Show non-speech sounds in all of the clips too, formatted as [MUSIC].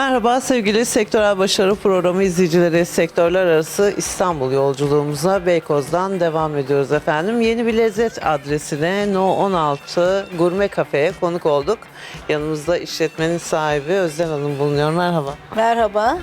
Merhaba sevgili Sektörel Başarı Programı izleyicileri. Sektörler arası İstanbul yolculuğumuza Beykoz'dan devam ediyoruz efendim. Yeni bir lezzet adresine No 16 Gurme Kafe'ye konuk olduk. Yanımızda işletmenin sahibi Özden Hanım bulunuyor. Merhaba. Merhaba.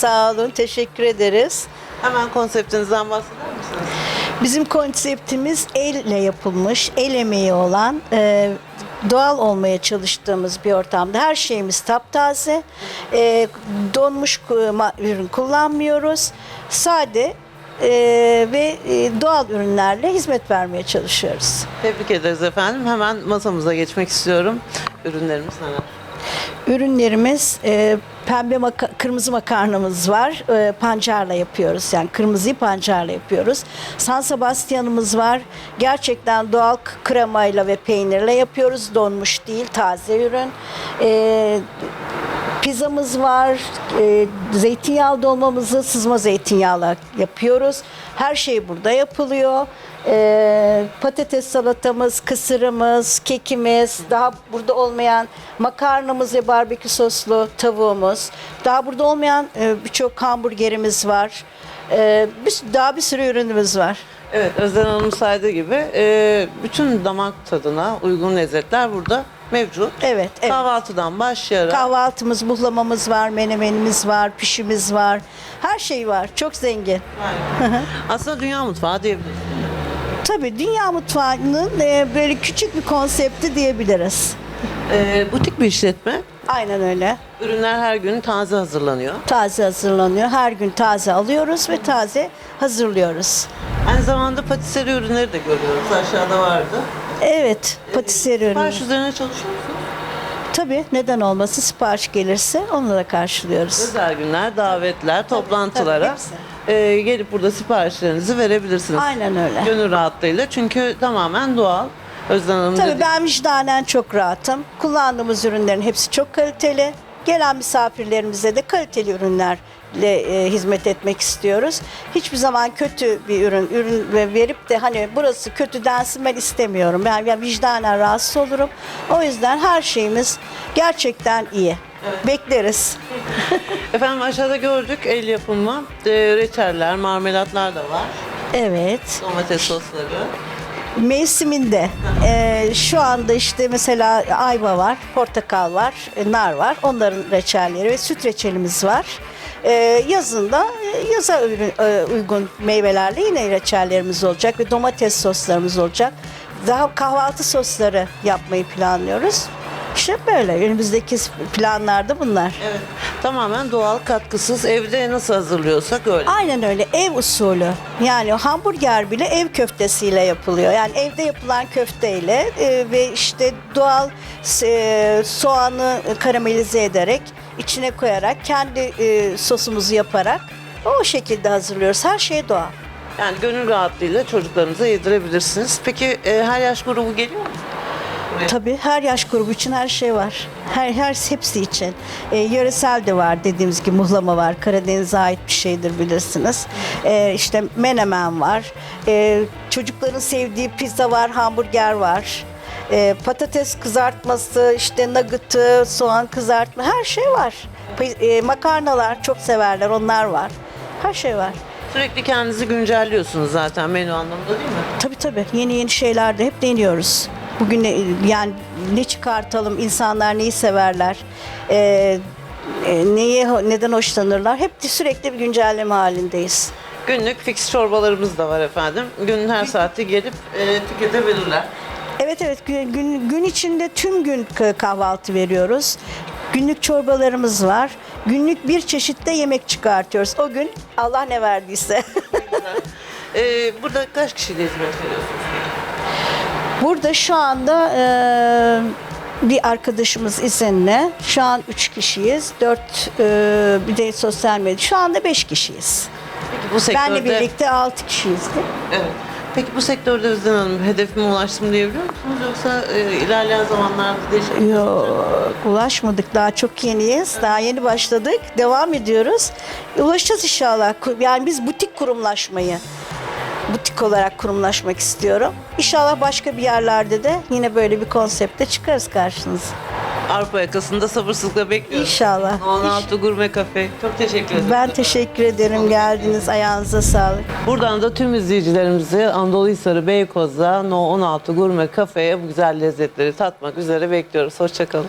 Sağ olun. Teşekkür ederiz. Hemen konseptinizden bahseder misiniz? Bizim konseptimiz elle yapılmış, el emeği olan, e, doğal olmaya çalıştığımız bir ortamda. Her şeyimiz taptaze. E, donmuş ma- ürün kullanmıyoruz. Sade e, ve e, doğal ürünlerle hizmet vermeye çalışıyoruz. Tebrik ederiz efendim. Hemen masamıza geçmek istiyorum. Ürünlerimiz neler? Ürünlerimiz e, pembe maka- kırmızı makarnamız var. E, pancarla yapıyoruz. Yani kırmızıyı pancarla yapıyoruz. San Sebastian'ımız var. Gerçekten doğal kremayla ve peynirle yapıyoruz. Donmuş değil, taze ürün. E, Pizzamız var. E, zeytinyağlı dolmamızı sızma zeytinyağla yapıyoruz. Her şey burada yapılıyor. E, patates salatamız, kısırımız, kekimiz, daha burada olmayan makarnamız ve barbekü soslu tavuğumuz. Daha burada olmayan e, birçok hamburgerimiz var. E, bir, daha bir sürü ürünümüz var. Evet Özden Hanım saydığı gibi e, bütün damak tadına uygun lezzetler burada mevcut. Evet, evet. Kahvaltıdan başlayarak Kahvaltımız, muhlamamız var, menemenimiz var, pişimiz var. Her şey var. Çok zengin. Aynen. [LAUGHS] aslında dünya mutfağı diyebiliriz. Tabii dünya mutfağının e, böyle küçük bir konsepti diyebiliriz. E, butik bir işletme. Aynen öyle. Ürünler her gün taze hazırlanıyor. Taze hazırlanıyor. Her gün taze alıyoruz ve taze hazırlıyoruz. Aynı zamanda patisserie ürünleri de görüyoruz. Aşağıda vardı. Evet, patisserie ürünü. Sipariş üzerine çalışıyor musunuz? Tabii neden olmasın sipariş gelirse onu da karşılıyoruz. Özel günler, davetler, toplantılara hepsi. e, gelip burada siparişlerinizi verebilirsiniz. Aynen öyle. Gönül rahatlığıyla çünkü tamamen doğal. Özden Hanım Tabii dedi. ben vicdanen çok rahatım. Kullandığımız ürünlerin hepsi çok kaliteli. Gelen misafirlerimize de kaliteli ürünlerle e, hizmet etmek istiyoruz. Hiçbir zaman kötü bir ürün ürün ve verip de hani burası kötü densin ben istemiyorum. Ben, ben vicdanen rahatsız olurum. O yüzden her şeyimiz gerçekten iyi. Bekleriz. [LAUGHS] Efendim aşağıda gördük el yapımı e, reçeller, marmelatlar da var. Evet. Domates sosları. Mevsiminde e, şu anda işte mesela ayva var, portakal var, e, nar var. Onların reçelleri ve süt reçelimiz var. E, yazında e, yaza ürün- e, uygun meyvelerle yine reçellerimiz olacak ve domates soslarımız olacak. Daha kahvaltı sosları yapmayı planlıyoruz. İşte böyle önümüzdeki planlarda bunlar. Evet. Tamamen doğal, katkısız, evde nasıl hazırlıyorsak öyle. Aynen öyle ev usulü. Yani hamburger bile ev köftesiyle yapılıyor. Yani evde yapılan köfteyle e, ve işte doğal e, soğanı karamelize ederek içine koyarak kendi e, sosumuzu yaparak o şekilde hazırlıyoruz. Her şey doğal. Yani gönül rahatlığıyla çocuklarınıza yedirebilirsiniz. Peki e, her yaş grubu geliyor mu? Tabii her yaş grubu için her şey var. Her her hepsi için. E, yöresel de var dediğimiz gibi muhlama var. Karadeniz'e ait bir şeydir bilirsiniz. E, işte menemen var. E, çocukların sevdiği pizza var, hamburger var. E, patates kızartması, işte nugget'ı, soğan kızartma her şey var. E, makarnalar çok severler, onlar var. Her şey var. Sürekli kendinizi güncelliyorsunuz zaten menü anlamında değil mi? Tabii tabii. Yeni yeni şeyler de hep deniyoruz. Bugün ne, yani ne çıkartalım, insanlar neyi severler, e, e, neye, neden hoşlanırlar. Hep sürekli bir güncelleme halindeyiz. Günlük fix çorbalarımız da var efendim. Günün her saati gelip e, tüketebilirler. Evet evet gün, gün, içinde tüm gün kahvaltı veriyoruz. Günlük çorbalarımız var. Günlük bir çeşitte yemek çıkartıyoruz. O gün Allah ne verdiyse. [LAUGHS] Ee, burada kaç kişiyle hizmet veriyorsunuz? Burada şu anda e, bir arkadaşımız izinle. Şu an üç kişiyiz. Dört e, bir de sosyal medya. Şu anda beş kişiyiz. Peki bu sektörde... Benle birlikte altı kişiyiz. Evet. Peki bu sektörde Özden Hanım hedefime ulaştım diyebiliyor musunuz? Yoksa e, ilerleyen zamanlarda değişik Yok, ulaşmadık. Daha çok yeniyiz. Daha yeni başladık. Devam ediyoruz. Ulaşacağız inşallah. Yani biz butik kurumlaşmayı butik olarak kurumlaşmak istiyorum. İnşallah başka bir yerlerde de yine böyle bir konsepte çıkarız karşınıza. Avrupa yakasında sabırsızlıkla bekliyoruz. İnşallah. 16 Gurme Kafe. Çok teşekkür ederim. Ben teşekkür ederim geldiniz. Ayağınıza sağlık. Buradan da tüm izleyicilerimizi Anadolu Hisarı Beykoz'da No 16 Gurme Kafe'ye bu güzel lezzetleri tatmak üzere bekliyoruz. Hoşçakalın.